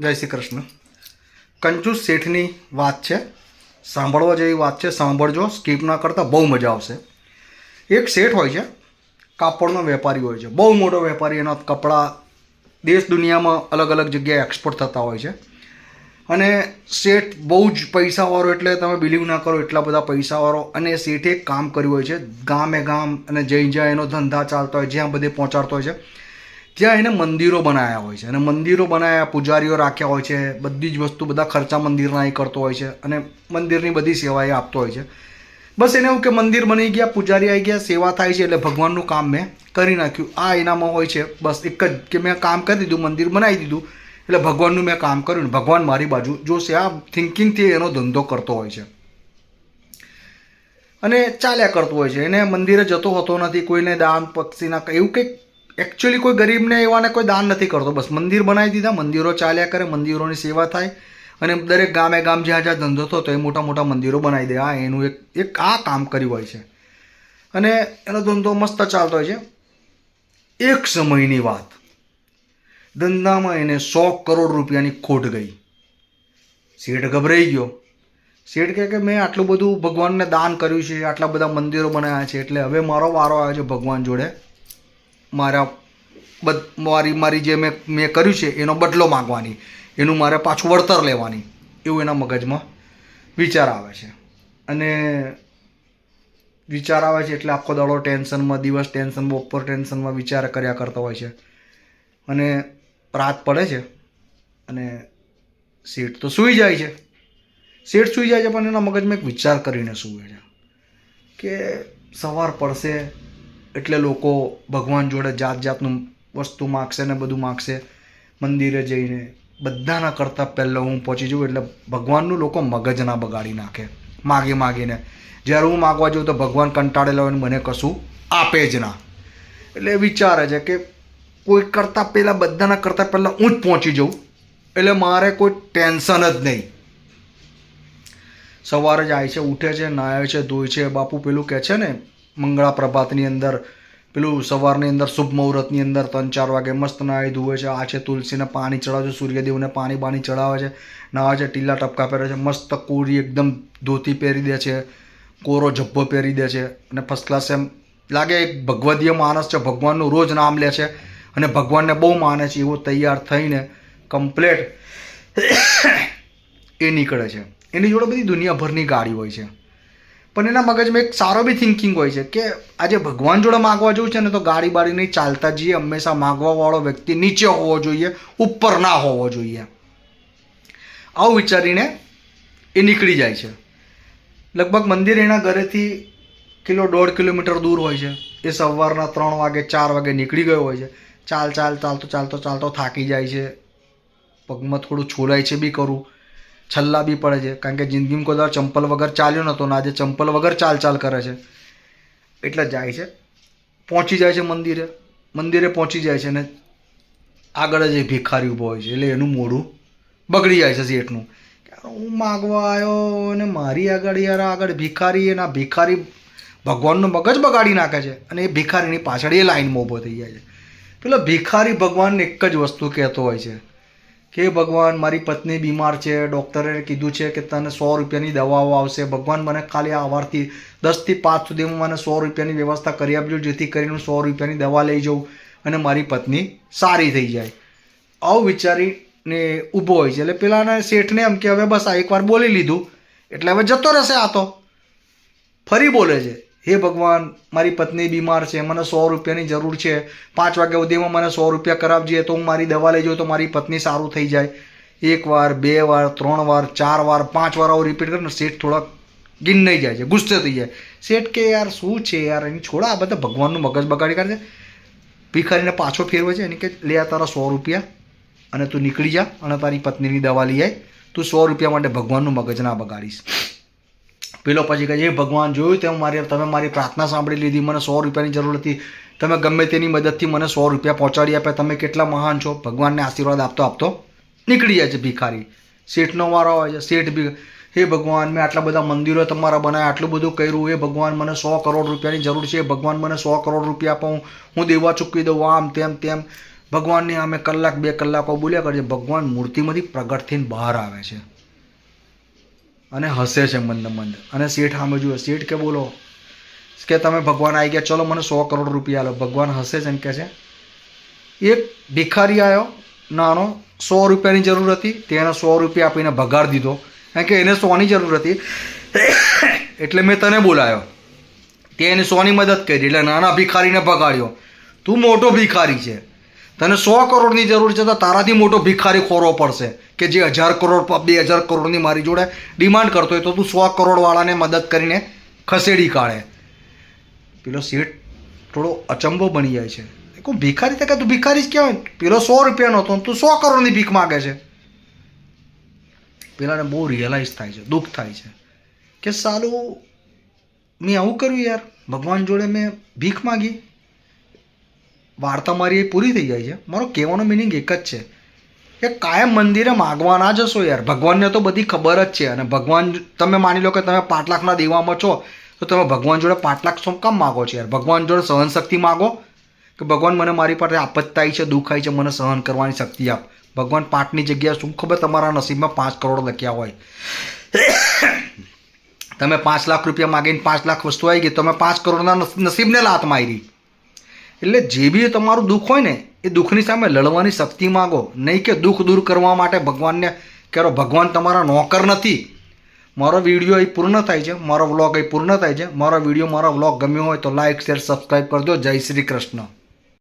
જય શ્રી કૃષ્ણ. કંજૂસ શેઠની વાત છે. સાંભળવા જેવી વાત છે. સાંભળજો. સ્કીપ ના કરતા બહુ મજા આવશે. એક શેઠ હોય છે. કાપડનો વેપારી હોય છે. બહુ મોટો વેપારી. એના કપડાં દેશ દુનિયામાં અલગ અલગ જગ્યાએ એક્સપોર્ટ થતા હોય છે. અને શેઠ બહુ જ પૈસાવાળો એટલે તમે બિલીવ ના કરો એટલા બધા પૈસાવાળો. અને શેઠે કામ કર્યું હોય છે. ગામે ગામ અને જઈ જ્યાં એનો ધંધા ચાલતો હોય, જ્યાં બધે પહોંચાડતો હોય છે. ત્યાં એને મંદિરો બનાવ્યા હોય છે. અને મંદિરો બનાવ્યા પૂજારીઓ રાખ્યા હોય છે, બધી જ વસ્તુ, બધા ખર્ચા મંદિરના એ કરતો હોય છે અને મંદિરની બધી સેવા એ આપતો હોય છે. બસ એને એવું કે મંદિર બની ગયા, પૂજારી આવી ગયા, સેવા થાય છે એટલે ભગવાનનું કામ મેં કરી નાખ્યું. આ એનામાં હોય છે, બસ એક જ કે મેં કામ કરી દીધું, મંદિર બનાવી દીધું, એટલે ભગવાનનું મેં કામ કર્યું ને ભગવાન મારી બાજુ જોશે. આ થિંકિંગથી એનો ધંધો કરતો હોય છે. અને ચાલ્યા કરતો હોય છે. એને મંદિરે જતો હોતો નથી, કોઈને દાન, પક્ષીના એવું કંઈક એકચ્યુઅલી કોઈ ગરીબને એવાને કોઈ દાન નથી કરતો. બસ મંદિર બનાવી દીધા, મંદિરો ચાલ્યા કરે, મંદિરોની સેવા થાય અને દરેક ગામે ગામ જ્યાં જ્યાં ધંધો થતો એ મોટા મોટા મંદિરો બનાવી દે. આ એનું એક એક આ કામ કર્યું હોય છે. અને એનો ધંધો મસ્ત ચાલતો હોય છે. એક સમયની વાત. ધંધામાં એને સો કરોડ રૂપિયાની ખોટ ગઈ. શેઠ ગભરાઈ ગયો. શેઠ કહે કે, મેં આટલું બધું ભગવાનને દાન કર્યું છે, આટલા બધા મંદિરો બનાવ્યા છે, એટલે હવે મારો વારો આવ્યો છે ભગવાન જોડે. મારા બદ મારી મારી જે મેં મેં કર્યું છે, એનો બદલો માગવાની. એનું મારે પાછું વળતર લેવાની. એવું એના મગજમાં વિચાર આવે છે. અને વિચાર આવે છે એટલે આખો દાડો ટેન્શનમાં, દિવસ ટેન્શન બપોર ટેન્શનમાં વિચાર કર્યા કરતો હોય છે. અને રાત પડે છે અને શેઠ તો સૂઈ જાય છે. શેઠ સૂઈ જાય છે પણ એના મગજમાં એક વિચાર કરીને સૂવે છે કે સવાર પડશે એટલે લોકો ભગવાન જોડે જાત જાતનું વસ્તુ માગશે ને બધું માગશે, મંદિરે જઈને બધાના કરતાં પહેલાં હું પહોંચી જાઉં એટલે ભગવાનનું લોકો મગજ ના બગાડી નાખે, માગી માગીને. જ્યારે હું માગવા જાઉં તો ભગવાન કંટાળેલા હોય મને કશું આપે જ ના. એટલે વિચારે છે કે કોઈ કરતાં પહેલાં, બધાના કરતાં પહેલાં હું જ પહોંચી જાઉં, એટલે મારે કોઈ ટેન્શન જ નહીં. સવારે જાય છે, ઉઠે છે, નાહે છે, ધોય છે, બાપુ પેલું કહે છે ને મંગળા પ્રભાતની અંદર, પેલું સવારની અંદર શુભ મુહૂર્તની અંદર ત્રણ ચાર વાગે મસ્ત નાહી ધોવે છે, આ છે તુલસીને પાણી ચડાવે છે, સૂર્યદેવને પાણી બાણી ચડાવે છે નાહે છે, ટીલા ટપકા પહેરે છે, મસ્ત કોરી એકદમ ધોતી પહેરી દે છે, કોરો જબ્બો પહેરી દે છે અને ફર્સ્ટ ક્લાસ એમ લાગે એક ભગવદીય માણસ છે, ભગવાનનું રોજ નામ લે છે અને ભગવાનને બહુ માને છે, એવો તૈયાર થઈને કમ્પ્લેટ એ નીકળે છે. એની જોડે બધી દુનિયાભરની ગાડી હોય છે. પણ એના મગજમાં એક સારો બી થિંકિંગ હોય છે કે આજે ભગવાન જોડે માગવા જવું છે ને તો ગાડી બાડી નહીં ચાલતા જઈએ, હંમેશા માગવાવાળો વ્યક્તિ નીચે હોવો જોઈએ, ઉપર ના હોવો જોઈએ. આવું વિચારીને એ નીકળી જાય છે. લગભગ મંદિર એના ઘરેથી કિલો દોઢ કિલોમીટર દૂર હોય છે. એ સવારના ત્રણ વાગે, ચાર વાગે નીકળી ગયો હોય છે. ચાલ ચાલ ચાલતો ચાલતો ચાલતો થાકી જાય છે. પગમાં થોડું છોલાય છે બી કરું છલ્લા બી પડે છે. કારણ કે જિંદગીમાં કોઈ વાર ચંપલ વગર ચાલ્યો નહોતો ને આજે ચંપલ વગર ચાલ ચાલ કરે છે. એટલે જાય છે. પહોંચી જાય છે મંદિરે. મંદિરે પહોંચી જાય છે ને આગળ જ એ ભિખારી ઊભો હોય છે. એટલે એનું મોઢું બગડી જાય છે શેઠનું. હું માગવા આવ્યો અને મારી આગળ યાર આગળ ભિખારી એના ભિખારી ભગવાનનું મગજ બગાડી નાખે છે અને એ ભિખારીની પાછળ એ લાઈનમાં ઊભો થઈ જાય છે. પેલો ભિખારી ભગવાનને એક જ વસ્તુ કહેતો હોય છે. કે ભગવાન, મારી પત્ની બીમાર છે, ડૉક્ટરે કીધું છે કે તને સો રૂપિયાની દવાઓ આવશે. ભગવાન મને ખાલી આ વારથી દસથી પાંચ સુધીમાં મને સો રૂપિયાની વ્યવસ્થા કરી આપજો, જેથી કરીને હું સો રૂપિયાની દવા લઈ જાઉં અને મારી પત્ની સારી થઈ જાય. આવું વિચારીને ઊભો હોય છે. એટલે પેલાના શેઠને એમ કે, હવે બસ આ એકવાર બોલી લીધું. એટલે હવે જતો રહેશે આ તો. ફરી બોલે છે. હે ભગવાન, મારી પત્ની બીમાર છે, મને સો રૂપિયાની જરૂર છે. પાંચ વાગ્યા સુધીમાં મને સો રૂપિયા કરાવજે તો હું મારી દવા લઈ જાઉં તો મારી પત્ની સારું થઈ જાય. એક વાર, બે વાર, ત્રણ વાર, ચાર વાર, પાંચ વાર આવું રિપીટ કરીને શેઠ થોડાક ગિન્નાઈ જાય છે, ગુસ્સે થઈ જાય. શેઠ કે, યાર, શું છે યાર? એની છોડા, આ બધા ભગવાનનું મગજ બગાડી કાઢે ભિખારીને પાછો ફેરવે છે. એની કે, લે, આ તારા સો રૂપિયા અને તું નીકળી જા અને તારી પત્નીની દવા લઈ આય. તું સો રૂપિયા માટે ભગવાનનું મગજ ના બગાડીશ. પેલો પછી કહે છે ભગવાન, જોયું તેમ મારી, તમે મારી પ્રાર્થના સાંભળી લીધી, મને સો રૂપિયાની જરૂર હતી. તમે ગમે તેની મદદથી મને સો રૂપિયા પહોંચાડી આપ્યા. તમે કેટલા મહાન છો. ભગવાનને આશીર્વાદ આપતો આપતો નીકળી જાય છે ભિખારી. શેઠનો વારો હોય છે, શેઠ ભી, હે ભગવાન, મેં આટલા બધા મંદિરો તમારા બનાવ્યા, આટલું બધું કર્યું. હે ભગવાન, મને સો કરોડ રૂપિયાની જરૂર છે. ભગવાન, મને સો કરોડ રૂપિયા આપો. હું દેવા ચૂકવી દઉં, આમ તેમ તેમ. ભગવાનને અમે કલાક, બે કલાકો બોલ્યા કરીએ ભગવાન મૂર્તિમાંથી પ્રગટ થઈને બહાર આવે છે. અને હસે છે મંદ મંદ. અને શેઠ સામે જુએ, શેઠ, કે બોલો? કે તમે ભગવાન આવી ગયા. ચલો, મને સો કરોડ રૂપિયા આલો. ભગવાન હસે છે ને કહે છે. એક ભિખારી આવ્યો નાનો, સો રૂપિયાની જરૂર હતી. તેને સો રૂપિયા આપીને ભગાડ દીધો. કારણ કે એને સોની જરૂર હતી. એટલે મેં તને બોલાયો. તે એને સોની મદદ કરી. એટલે નાના ભિખારીને ભગાડ્યો. તું મોટો ભિખારી છે. તને સો કરોડની જરૂર છે તો તારાથી મોટો ભિખારી ખોરવો પડશે કે જે હજાર કરોડ બે હજાર કરોડની મારી જોડે ડિમાન્ડ કરતો હોય તો તું સો કરોડવાળાને મદદ કરીને ખસેડી કાઢે. પેલો શેઠ થોડો અચંબો બની જાય છે. કોઈ ભિખારી? કે તું ભિખારી જ કહેવાય? પેલો સો રૂપિયાનો હતો તું સો કરોડની ભીખ માગે છે. પેલાને બહુ રિયલાઇઝ થાય છે, દુઃખ થાય છે. કે સાલું, મેં આવું કર્યું યાર. ભગવાન જોડે મેં ભીખ માગી. વાર્તા મારી એ પૂરી થઈ જાય છે. મારો કહેવાનો મિનિંગ એક જ છે કે કાયમ મંદિરે માગવાના જશો યાર. ભગવાનને તો બધી ખબર જ છે અને ભગવાન તમે માની લો કે તમે પાંચ લાખના દેવામાં છો, તો તમે ભગવાન જોડે પાંચ લાખ શું કામ માગો છો યાર? ભગવાન જોડે સહન શક્તિ માગો? કે ભગવાન મને મારી પાસે આપત્તિ છે દુઃખ છે, મને સહન કરવાની શક્તિ આપ. ભગવાન પાંચની જગ્યાએ શું ખબર તમારા નસીબમાં પાંચ કરોડ લખ્યા હોય? તમે પાંચ લાખ રૂપિયા માગીને પાંચ લાખ વસ્તુ આવી ગઈ તમે પાંચ કરોડના નસ- નસીબને લાત મારી. એટલે જે બી તમારું દુઃખ હોય ને, એ દુઃખની સામે લડવાની શક્તિ માગો. નહીં કે દુઃખ દૂર કરવા માટે ભગવાનને કરો ભગવાન, તમારા નોકર નથી. મારો વીડિયો અહીં પૂર્ણ થાય છે. મારો વ્લોગ અહીં પૂર્ણ થાય છે. મારો વીડિયો, મારો વ્લોગ ગમ્યો હોય તો લાઇક શેર સબસ્ક્રાઈબ કરજો. જય શ્રી કૃષ્ણ.